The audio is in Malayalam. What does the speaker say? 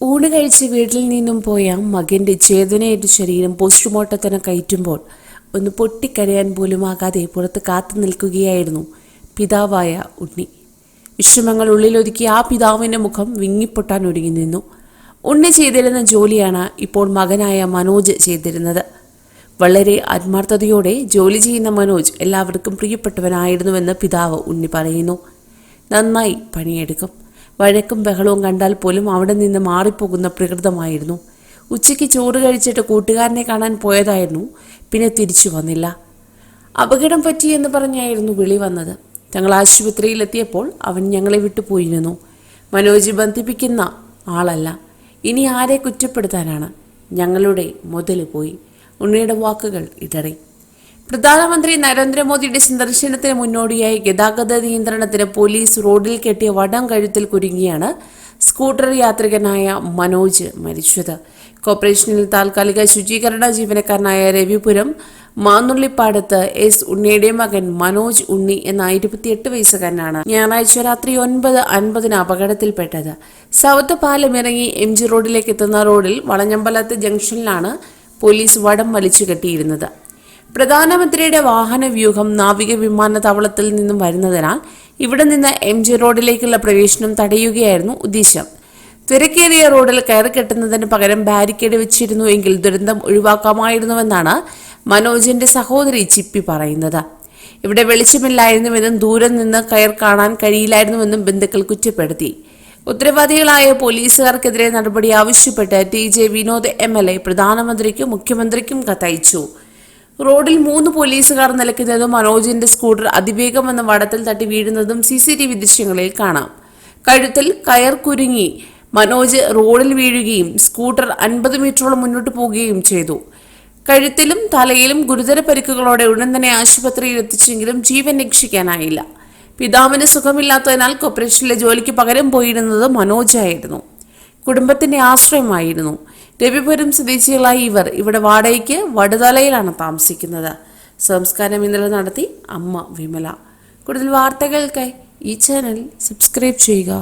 ഊണ് കഴിച്ച് വീട്ടിൽ നിന്നും പോയ മകന്റെ ചേതനയേറ്റ ശരീരം പോസ്റ്റ്മോർട്ടത്തിന് കയറ്റുമ്പോൾ ഒന്ന് പൊട്ടിക്കരയാൻ പോലും ആകാതെ പുറത്ത് കാത്തു നിൽക്കുകയായിരുന്നു പിതാവായ ഉണ്ണി. വിഷമങ്ങൾ ഉള്ളിലൊതുക്കി ആ പിതാവിന്റെ മുഖം വിങ്ങിപ്പൊട്ടാൻ ഒരുങ്ങി നിന്നു. ഉണ്ണി ചെയ്തിരുന്ന ജോലിയാണ് ഇപ്പോൾ മകനായ മനോജ് ചെയ്തിരുന്നത്. വളരെ ആത്മാർത്ഥതയോടെ ജോലി ചെയ്യുന്ന മനോജ് എല്ലാവർക്കും പ്രിയപ്പെട്ടവനായിരുന്നുവെന്ന് പിതാവ് ഉണ്ണി പറയുന്നു. നന്നായി പണിയെടുക്കും. വഴക്കും ബഹളവും കണ്ടാൽ പോലും അവിടെ നിന്ന് മാറിപ്പോകുന്ന പ്രകൃതമായിരുന്നു. ഉച്ചയ്ക്ക് ചോറ് കഴിച്ചിട്ട് കൂട്ടുകാരനെ കാണാൻ പോയതായിരുന്നു. പിന്നെ തിരിച്ചു വന്നില്ല. അപകടം പറ്റിയെന്ന് പറഞ്ഞായിരുന്നു വിളി വന്നത്. ഞങ്ങൾ ആശുപത്രിയിലെത്തിയപ്പോൾ അവൻ ഞങ്ങളെ വിട്ടു പോയിരുന്നു. മനോജ് ബന്ധിപ്പിക്കുന്ന ആളല്ല. ഇനി ആരെ കുറ്റപ്പെടുത്താനാണ്? ഞങ്ങളുടെ മുതൽ പോയി. ഉണ്ണിയുടെ വാക്കുകൾ ഇടറി പ്രധാനമന്ത്രി നരേന്ദ്രമോദിയുടെ സന്ദർശനത്തിന് മുന്നോടിയായി ഗതാഗത നിയന്ത്രണത്തിന് പോലീസ് റോഡിൽ കെട്ടിയ വടം കഴുത്തിൽ കുരുങ്ങിയാണ് സ്കൂട്ടർ യാത്രികനായ മനോജ് മരിച്ചത്. കോർപ്പറേഷനിൽ താൽക്കാലിക ശുചീകരണ ജീവനക്കാരനായ രവിപുരം മാന്നുള്ളിപ്പാടത്ത് എസ് ഉണ്ണിയുടെ മകൻ മനോജ് ഉണ്ണി എന്ന ഇരുപത്തിയെട്ട് വയസ്സുകാരനാണ് ഞായറാഴ്ച രാത്രി ഒൻപത് അൻപതിന് അപകടത്തിൽപ്പെട്ടത്. സൗത്ത് പാലം ഇറങ്ങി എം ജി റോഡിലേക്ക് എത്തുന്ന റോഡിൽ വളഞ്ഞമ്പലത്ത് ജംഗ്ഷനിലാണ് പോലീസ് വടം വലിച്ചു കെട്ടിയിരുന്നത്. പ്രധാനമന്ത്രിയുടെ വാഹന വ്യൂഹം നാവിക വിമാനത്താവളത്തിൽ നിന്നും വരുന്നതിനാൽ ഇവിടെ നിന്ന് എം ജി റോഡിലേക്കുള്ള പ്രവേശനം തടയുകയായിരുന്നു ഉദ്ദേശം തിരക്കേറിയ റോഡിൽ കയറി കെട്ടുന്നതിന് പകരം ബാരിക്കേഡ് വെച്ചിരുന്നു എങ്കിൽ ദുരന്തം ഒഴിവാക്കാമായിരുന്നുവെന്നാണ് മനോജിന്റെ സഹോദരി ചിപ്പി പറയുന്നത്. ഇവിടെ വെളിച്ചമില്ലായിരുന്നുവെന്നും ദൂരം നിന്ന് കയർ കാണാൻ കഴിയില്ലായിരുന്നുവെന്നും ബന്ധുക്കൾ കുറ്റപ്പെടുത്തി. ഉത്തരവാദികളായ പോലീസുകാർക്കെതിരെ നടപടി ആവശ്യപ്പെട്ട് T J Vinod M L A പ്രധാനമന്ത്രിക്കും മുഖ്യമന്ത്രിക്കും കത്തയച്ചു. റോഡിൽ മൂന്ന് പോലീസുകാർ നിലയ്ക്കുന്നതും മനോജിന്റെ സ്കൂട്ടർ അതിവേഗം വന്ന വടത്തിൽ തട്ടി വീഴുന്നതും സി സി ടി വി ദൃശ്യങ്ങളിൽ കാണാം. കഴുത്തിൽ കയർ കുരുങ്ങി മനോജ് റോഡിൽ വീഴുകയും സ്കൂട്ടർ അൻപത് മീറ്ററോളം മുന്നോട്ട് പോവുകയും ചെയ്തു. കഴുത്തിലും തലയിലും ഗുരുതര പരിക്കുകളോടെ ഉടൻ തന്നെ ആശുപത്രിയിൽ എത്തിച്ചെങ്കിലും ജീവൻ രക്ഷിക്കാനായില്ല. പിതാവിന് സുഖമില്ലാത്തതിനാൽ കോർപ്പറേഷനിലെ ജോലിക്ക് പകരം പോയിരുന്നത് മനോജായിരുന്നു. കുടുംബത്തിന്റെ ആശ്രയമായിരുന്നു. രവിപുരം സ്വദേശികളായ ഇവർ ഇവിടെ വാടകയ്ക്ക് വടുതലയിലാണ് താമസിക്കുന്നത്. സംസ്കാരം ഇന്നലെ നടത്തി അമ്മ വിമല. കൂടുതൽ വാർത്തകൾക്കായി ഈ ചാനൽ സബ്സ്ക്രൈബ് ചെയ്യുക.